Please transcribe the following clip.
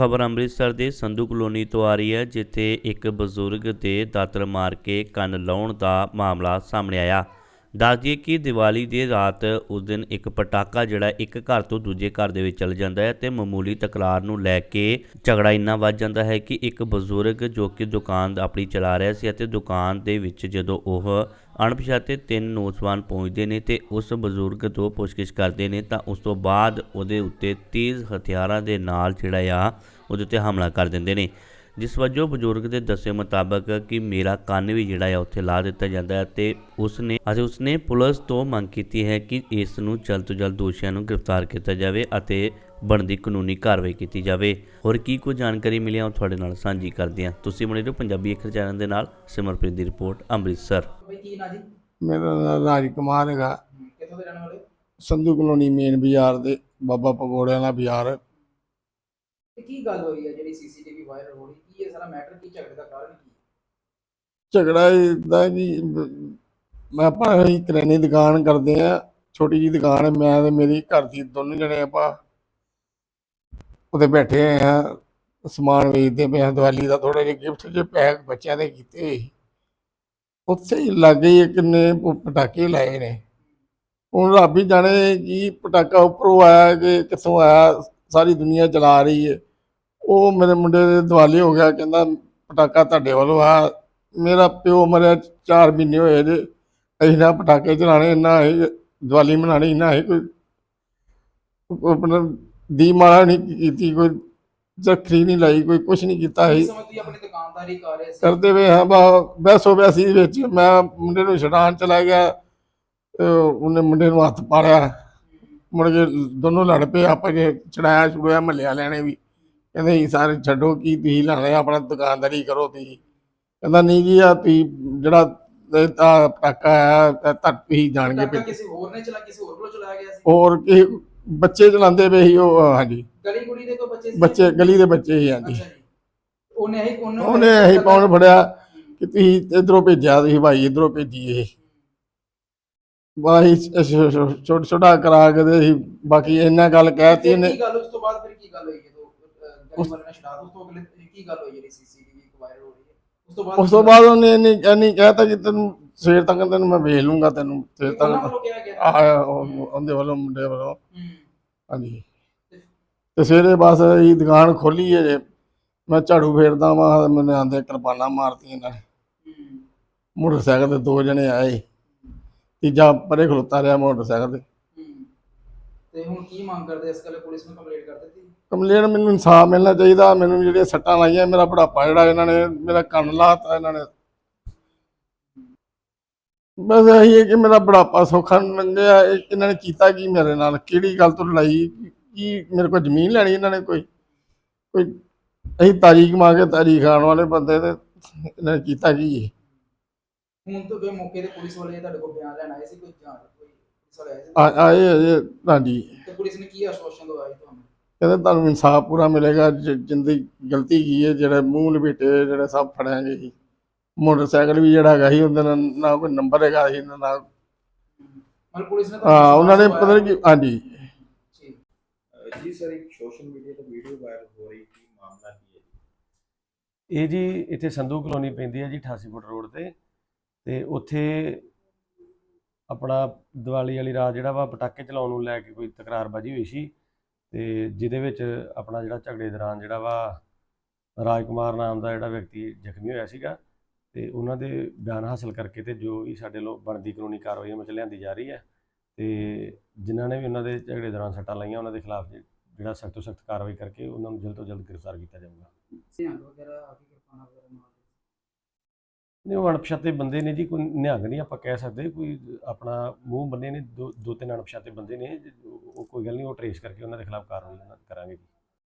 ਖਬਰ ਅੰਮ੍ਰਿਤਸਰ ਦੇ ਸੰਧੂ ਕਲੋਨੀ ਤੋਂ ਆ ਰਹੀ ਹੈ, ਜਿੱਥੇ ਇੱਕ ਬਜ਼ੁਰਗ ਦੇ ਦਾਤਰ ਮਾਰ ਕੇ ਕੰਨ ਲਾਉਣ ਦਾ ਮਾਮਲਾ ਸਾਹਮਣੇ ਆਇਆ। ਦੱਸ ਦਈਏ ਕਿ ਦੀਵਾਲੀ ਦੀ ਰਾਤ ਉਸ ਦਿਨ ਇੱਕ ਪਟਾਕਾ ਜਿਹੜਾ ਇੱਕ ਘਰ ਤੋਂ ਦੂਜੇ ਘਰ ਦੇ ਵਿੱਚ ਚਲ ਜਾਂਦਾ ਹੈ ਤੇ ਮਾਮੂਲੀ ਤਕਰਾਰ ਨੂੰ ਲੈ ਕੇ ਝਗੜਾ ਇੰਨਾ ਵੱਧ ਜਾਂਦਾ ਹੈ ਕਿ ਇੱਕ ਬਜ਼ੁਰਗ ਜੋ ਕਿ ਦੁਕਾਨ ਆਪਣੀ ਚਲਾ ਰਿਹਾ ਸੀ ਅਤੇ ਦੁਕਾਨ ਦੇ ਵਿੱਚ ਜਦੋਂ ਉਹ ਅਣਪਛਾਤੇ ਤਿੰਨ ਨੌਜਵਾਨ ਪਹੁੰਚਦੇ ਨੇ ਤੇ ਉਸ ਬਜ਼ੁਰਗ ਤੋਂ ਪੁੱਛਗਿੱਛ ਕਰਦੇ ਨੇ ਤਾਂ ਉਸ ਤੋਂ ਬਾਅਦ ਉਹਦੇ ਉੱਤੇ ਤੇਜ਼ ਹਥਿਆਰਾਂ ਦੇ ਨਾਲ ਜਿਹੜਾ ਆ ਉਹਦੇ ਉੱਤੇ ਹਮਲਾ ਕਰ ਦਿੰਦੇ ਨੇ। ਜਿਸ ਵਜੋਂ ਬਜ਼ੁਰਗ ਦੇ ਦੱਸੇ ਮੁਤਾਬਕ ਕਿ ਮੇਰਾ ਕੰਨ ਵੀ ਜਿਹੜਾ ਆ ਉੱਥੇ ਲਾ ਦਿੱਤਾ ਜਾਂਦਾ ਹੈ ਤੇ ਉਸ ਨੇ ਅਤੇ ਉਸ ਨੇ ਪੁਲਿਸ ਤੋਂ ਮੰਗ ਕੀਤੀ ਹੈ ਕਿ ਇਸ ਨੂੰ ਜਲਦ ਤੋਂ ਜਲਦ ਦੋਸ਼ੀਆਂ ਨੂੰ ਗ੍ਰਿਫਤਾਰ ਕੀਤਾ ਜਾਵੇ ਅਤੇ ਬਣਦੀ ਕਾਨੂੰਨੀ ਕਾਰਵਾਈ ਕੀਤੀ ਜਾਵੇ। ਹੋਰ ਕੀ ਕੋਈ ਜਾਣਕਾਰੀ ਮਿਲੀ ਆ ਉਹ ਤੁਹਾਡੇ ਨਾਲ ਸਾਂਝੀ ਕਰਦੇ ਹਾਂ। ਤੁਸੀਂ ਬਣੇ ਰਹੋ ਪੰਜਾਬੀ ਅੱਖਰ ਚੈਨਲ ਦੇ ਨਾਲ। ਸਿਮਰਪ੍ਰੀਤ ਦੀ ਰਿਪੋਰਟ ਅੰਮ੍ਰਿਤਸਰ। ਮੇਰਾ ਨਾਮ ਰਾਜ ਕੁਮਾਰ ਹੈਗਾ। ਕਿੱਥੋਂ ਦੇ ਰਹਿਣ ਵਾਲੇ ਸੰਧੂ ਕਲੋਨੀ ਮੇਨ ਬਾਜ਼ਾਰ ਦੇ ਬਾਬਾ ਪਕੌੜਿਆਂ ਦਾ ਬਾਜ਼ਾਰ। ਤੇ ਕੀ ਗੱਲ ਹੋਈ ਹੈ ਜਿਹੜੀ ਸੀਸੀਟੀਵੀ ਵਾਇਰਲ ਹੋ ਰਹੀ? ਕੀ ਇਹ ਸਾਰਾ ਮੈਟਰ ਕੀ ਝਗੜੇ ਦਾ ਕਾਰਨ ਕੀ ਝਗੜਾ ਇਦਾਂ ਕਿ ਮੈਂ ਆਪਾਂ ਅਸੀਂ ਕਰਿਆਨੇ ਦੀ ਦੁਕਾਨ ਕਰਦੇ ਆ, ਛੋਟੀ ਜੀ ਦੁਕਾਨ ਹੈ ਮੈਂ ਤੇ ਮੇਰੀ ਘਰ ਦੀ ਦੋਨੋਂ ਜਣੇ ਆਪਾਂ ਉਹਦੇ ਬੈਠੇ ਆ, ਸਮਾਨ ਵੇਚਦੇ ਪਏ ਆ, ਦੀਵਾਲੀ ਦਾ ਥੋੜੇ ਜਿਹੇ ਗਿਫਟ ਜੇ ਪੈਕ ਬੱਚਿਆਂ ਦੇ ਕੀਤੇ ਹੋਏ ਸੀ। ਉੱਥੇ ਹੀ ਲੱਗੇ ਹੀ ਪਟਾਕੇ ਲਾਏ ਨੇ। ਹੁਣ ਰੱਬ ਹੀ ਜਾਣੇ ਕਿ ਪਟਾਕਾ ਉੱਪਰੋਂ ਆਇਆ ਕਿ ਕਿੱਥੋਂ ਆਇਆ, ਸਾਰੀ ਦੁਨੀਆ ਚਲਾ ਰਹੀ ਹੈ। ਉਹ ਮੇਰੇ ਮੁੰਡੇ ਦੇ ਦਿਵਾਲੀ ਹੋ ਗਿਆ ਕਹਿੰਦਾ ਪਟਾਕਾ ਤੁਹਾਡੇ ਵੱਲੋਂ ਆ। ਮੇਰਾ ਪਿਓ ਮਰਿਆ 4 ਮਹੀਨੇ ਹੋਏ ਜੇ ਅਸੀਂ ਨਾ ਪਟਾਕੇ ਚਲਾਣੇ ਨਾ ਇਹ ਦੀਵਾਲੀ ਮਨਾਣੀ ਨਾ ਇਹ ਕੋਈ ਆਪਣਾ ਦੀ ਮਾਲਾ ਨਹੀਂ ਕੀਤੀ ਕੋਈ ਜ਼ਖਰੀ ਨਹੀਂ ਲਾਈ ਕੋਈ ਕੁਛ ਨਹੀਂ ਕੀਤਾ ਇਸ ਸੀ ਸਮੇਂ ਤੁਸੀਂ ਆਪਣੀ ਦੁਕਾਨਦਾਰੀ ਕਰ ਰਹੇ ਸੀ। ਕਰਦੇ ਵੇ ਹਾਂ ਬਾ ਬੈਸੋ ਬੈਸੀ ਵਿੱਚ ਮੈਂ ਮੁੰਡੇ ਨੂੰ ਛਡਾਣ ਚਲਾ ਗਿਆ ਉਹਨੇ ਮੁੰਡੇ ਨੂੰ ਹੱਥ ਪਾੜਿਆ। ਮੁੜ ਕੇ ਦੋਨੋਂ ਲੜ ਪਏ ਆਪਾਂ ਜੇ ਚੜਾਇਆ ਛੁੜਿਆ ਵਾਲਿਆਂ ਨੇ ਵੀ। ਕਹਿੰਦੇ ਜੀ ਸਾਰੇ ਛੱਡੋ ਕੀ ਤੁਸੀਂ ਲਾਣੇ ਆਪਣਾ ਦੁਕਾਨਦਾਰੀ ਕਰੋ ਤੁਸੀਂ। ਕਹਿੰਦਾ ਨਹੀਂ ਜੀ ਆ ਤੁਸੀਂ ਜਿਹੜਾ ਤਾਂ ਪਟਾਕਾ ਆ ਤਾਂ ਧਰਤੀ ਹੀ ਜਾਣਗੇ ਪਟਾਕਾ ਕਿਸੇ ਹੋਰ ਨੇ ਚਲਾ ਕਿਸੇ ਹੋਰ ਵੱਲੋਂ ਚਲਾਇਆ ਗਿਆ ਸੀ? ਹੋਰ ਕਿ ਬੱਚੇ ਚਲਾਉਂਦੇ ਪਏ ਸੀ ਉਹ ਹਾਂਜੀ। ਗਲੀ ਕੁੜੀ ਦੇ ਕੋਈ ਬੱਚੇ ਸੀ? ਬੱਚੇ ਗਲੀ ਦੇ ਬੱਚੇ ਹੀ ਹਾਂਜੀ। ਉਹਨੇ ਹੀ ਉਹਨੇ ਉਹਨੇ ਇਹੀ ਪਾਉਣ ਫੜਿਆ ਕਿ ਤੁਸੀਂ ਇਧਰੋਂ ਭੇਜਿਆ ਤੁਸੀਂ ਭਾਈ ਇਧਰੋਂ ਭੇਜੀ ਇਹ। ਬਾਈ ਛੋਟਾ ਛੋਟਾ ਕਰਾ ਕੇ ਅਸੀਂ ਬਾਕੀ ਇੰਨਾ ਗੱਲ ਕਹਿਤੀ ਇਹਨੇ। ਕੀ ਗੱਲ ਉਸ ਤੋਂ ਬਾਅਦ ਫਿਰ ਕੀ ਗੱਲ ਹੋਈ ਨੇ ਉਸ ਤੋਂ ਅਗਲੇ ਕੀ ਗੱਲ ਹੋਈ ਜਿਹੜੀ ਸੀਸੀਟੀਵੀ ਵਾਇਰਲ ਹੋ ਰਹੀ ਹੈ? ਉਸ ਤੋਂ ਬਾਅਦ ਉਸ ਤੋਂ ਬਾਅਦ ਉਹਨੇ ਇੰਨੀ ਇੰਨੀ ਕਹਿਤਾ ਕਿ ਤੈਨੂੰ ਸਵੇਰ ਤੱਕ ਤੈਨੂੰ ਮੈਂ ਵੇਚ ਲੂੰਗਾ ਤੈਨੂੰ ਸਵੇਰ ਉਹਨਾਂ ਤੱਕ ਵੱਲੋਂ ਕਿਹਾ ਗਿਆ? ਆਇਆ ਉਹਦੇ ਵੱਲੋਂ ਮੁੰਡੇ ਵੱਲੋਂ। ਹੂੰ। ਹਾਂਜੀ। ਤੇ ਸਵੇਰੇ ਬਸ ਇਹ ਦੁਕਾਨ ਖੋਲੀ ਹੈ ਜੇ। ਮੈਂ ਝਾੜੂ ਫੇਰਦਾ ਵਾਂ ਮੈਨੂੰ ਆਂਦੇ ਕਿਰਪਾਨਾਂ ਮਾਰਤੀਆਂ ਇਹਨਾਂ ਨੇ। ਹੂੰ। ਮੋਟਰਸਾਈਕਲ ਤੇ ਦੋ ਜਣੇ ਆਏ। ਤੀਜਾ ਪਰੇ ਖਲੋਤਾ ਰਿਹਾ ਮੋਟਰਸਾਈਕਲ ਤੇ। ਤੇ ਹੁਣ ਕੀ ਮੰਗ ਕਰਦੇ ਇਸ ਗੱਲ ਪੁਲਿਸ ਨੂੰ ਕੰਪਲੇਂਟ ਕਰ ਦਿੱਤੀ? ਕੰਪਲੇਨ ਮੈਨੂੰ ਇਨਸਾਫ ਮਿਲਣਾ ਚਾਹੀਦਾ ਮੈਨੂੰ ਜਿਹੜੀਆਂ ਸੱਟਾਂ ਲਾਈਆਂ ਮੇਰਾ ਬੁਢਾਪਾ ਜਿਹੜਾ ਇਹਨਾਂ ਨੇ ਮੇਰਾ ਕੰਨ ਲਾਤਾ ਇਹਨਾਂ ਨੇ। ਬਸ ਇਹੀ ਹੈ ਕਿ ਮੇਰਾ ਬੁਢਾਪਾ ਸੌਖਾ ਲੰਘਿਆ ਇਹ ਇਹਨਾਂ ਨੇ ਕੀਤਾ ਕੀ ਮੇਰੇ ਨਾਲ? ਕਿਹੜੀ ਗੱਲ ਤੋਂ ਲੜਾਈ? ਕੀ ਮੇਰੇ ਕੋਲ ਜ਼ਮੀਨ ਲੈਣੀ ਇਹਨਾਂ ਨੇ ਕੋਈ? ਕੋਈ ਅਸੀਂ ਤਾਰੀ ਕਮਾ ਕੇ ਤਾਰੀ ਖਾਣ ਵਾਲੇ ਬੰਦੇ ਤੇ ਇਹਨਾਂ ਨੇ ਕੀਤਾ ਕੀ ਹੁਣ ਤੋਂ ਕੋਈ ਮੌਕੇ ਤੇ ਪੁਲਿਸ ਵਾਲੇ ਤੁਹਾਡੇ ਕੋਲ ਬਿਆਨ ਲੈਣ ਆਏ ਸੀ ਕੋਈ ਜਾਂ ਕੋਈ ਪੁਲਿਸ ਵਾਲੇ ਆਏ ਸੀ ਆ- ਆਏ ਅਜੇ ਹਾਂਜੀ। ਤੇ ਪੁਲਿਸ ਨੇ ਕੀ ਆਸ਼ਵਾਸਨ ਦਵਾਇਆ ਤੁਹਾਨੂੰ? ਕਹਿੰਦੇ ਤੁਹਾਨੂੰ ਇਨਸਾਫ ਪੂਰਾ ਮਿਲੇਗਾ ਜ- ਜਿੰਦੀ ਗਲਤੀ ਕੀ ਹੈ ਜਿਹੜੇ ਮੂੰਹ ਲਪੇਟੇ ਜਿਹੜੇ ਸਭ ਫੜਾਂਗੇ ਜੀ ਮੋਟਰਸਾਈਕਲ ਵੀ ਜਿਹੜਾ ਹੈਗਾ ਸੀ ਉਹਦੇ ਨਾਲ ਨਾ ਕੋਈ ਨੰਬਰ ਹੈਗਾ ਸੀ ਨਾ ਨਾ- ਮਤਲਬ ਪੁਲਿਸ ਨੇ ਹਾਂ ਉਹਨਾਂ ਨੇ ਪਤਾ ਨਹੀਂ ਕੀ ਹਾਂਜੀ। ਠੀਕ। ਜੀ ਸਰ ਇੱਕ ਸੋਸ਼ਲ ਮੀਡੀਆ ਤੇ ਵੀਡੀਓ ਵਾਇਰਲ ਹੋ ਰਹੀ ਕੀ ਮਾਮਲਾ ਕੀ ਹੈ ਜੀ? ਇਹ ਜੀ ਇੱਥੇ ਸੰਧੂ ਕਲੋਨੀ ਪੈਂਦੀ ਹੈ ਜੀ 88 ਫੁੱਟ ਰੋਡ ਤੇ ਤੇ ਉੱਥੇ ਆਪਣਾ ਦੀਵਾਲੀ ਵਾਲੀ ਰਾਤ ਜਿਹੜਾ ਵਾ ਪਟਾਕੇ ਚਲਾਉਣ ਨੂੰ ਲੈ ਕੇ ਕੋਈ ਤਕਰਾਰਬਾਜ਼ੀ ਹੋਈ ਸੀ ਤੇ ਜਿਹਦੇ ਵਿੱਚ ਆਪਣਾ ਜਿਹੜਾ ਝਗੜੇ ਦੌਰਾਨ ਜਿਹੜਾ ਵਾ ਰਾਜਕੁਮਾਰ ਨਾਮ ਦਾ ਜਿਹੜਾ ਵਿਅਕਤੀ ਜ਼ਖਮੀ ਹੋਇਆ ਸੀਗਾ ਤੇ ਉਹਨਾਂ ਦੇ ਬਿਆਨ ਹਾਸਲ ਕਰਕੇ ਤੇ ਜੋ ਵੀ ਸਾਡੇ ਲੋ ਬਣਦੀ ਕਾਨੂੰਨੀ ਕਾਰਵਾਈ ਅਮਲ ਚ ਲਿਆਂਦੀ ਜਾ ਰਹੀ ਹੈ ਤੇ ਜਿਨ੍ਹਾਂ ਨੇ ਵੀ ਉਹਨਾਂ ਦੇ ਝਗੜੇ ਦੌਰਾਨ ਸੱਟਾਂ ਲਾਈਆਂ, ਉਹਨਾਂ ਦੇ ਖਿਲਾਫ ਜਿਹੜਾ ਸਖਤ ਤੋਂ ਸਖਤ ਕਾਰਵਾਈ ਕਰਕੇ ਉਹਨਾਂ ਨੂੰ ਜਲਦ ਤੋਂ ਜਲਦ ਗ੍ਰਿਫਤਾਰ ਕੀਤਾ ਜਾਊਗਾ। ਸਿਆਂਗ ਵਗੈਰਾ ਆ ਕੇ ਵਗੈਰਾ ਨਹੀਂ, ਉਹ ਅਣਪਛਾਤੇ ਬੰਦੇ ਨੇ ਜੀ, ਕੋਈ ਨਿਹੰਗ ਨਹੀਂ ਆਪਾਂ ਕਹਿ ਸਕਦੇ, ਕੋਈ ਆਪਣਾ ਮੂੰਹ ਬੰਨੇ ਨੇ, ਦੋ ਦੋ ਤਿੰਨ ਅਣਪਛਾਤੇ ਬੰਦੇ ਨੇ, ਉਹ ਕੋਈ ਗੱਲ ਨਹੀਂ, ਉਹ ਟਰੇਸ ਕਰਕੇ ਉਹਨਾਂ ਦੇ ਖਿਲਾਫ ਕਾਰਵਾਈ ਕਰਾਂਗੇ ਜੀ।